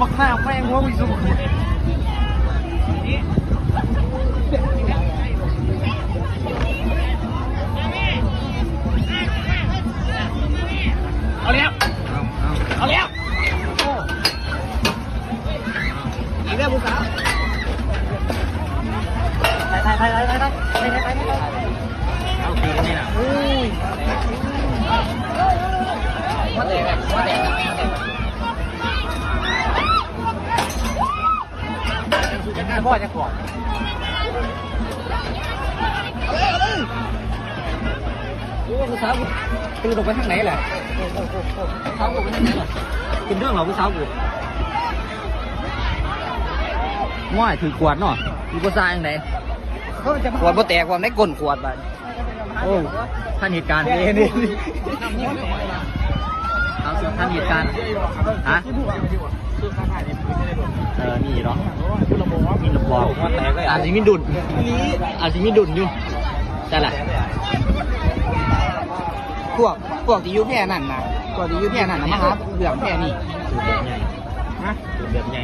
บักหน้าแม่งว่าวิสุเอาแล้ว เอาแล้วอีกแล้วผู้สาว จะพ่อจะกอดโอ้ผู้สาวตื่นออกไปทางไหนแหละผู้สาวกูไปทางไหนล่ะกินเรื่องเหรอผู้สาวกูง่ายถือกวดเนาะมีภาษาอย่างไรเขาจะขวดบ่แตกความได้ก้นขวดไปโอ้ท่านเหตุการณ์นี่นี่เอาสิท่านเหตุการณ์ฮะเออนี่เนาะ มีระบอกอาจจะมีดุนอาจจะมีดุนอยู่แต่ละพวกพวกที่อยู่แพร่นั่นนะพวกที่อยู่แพร่นั่นนะมาหาเหลืองแพร่นี่สูตรแบบใหญ่ฮะสูตรแบบใหญ่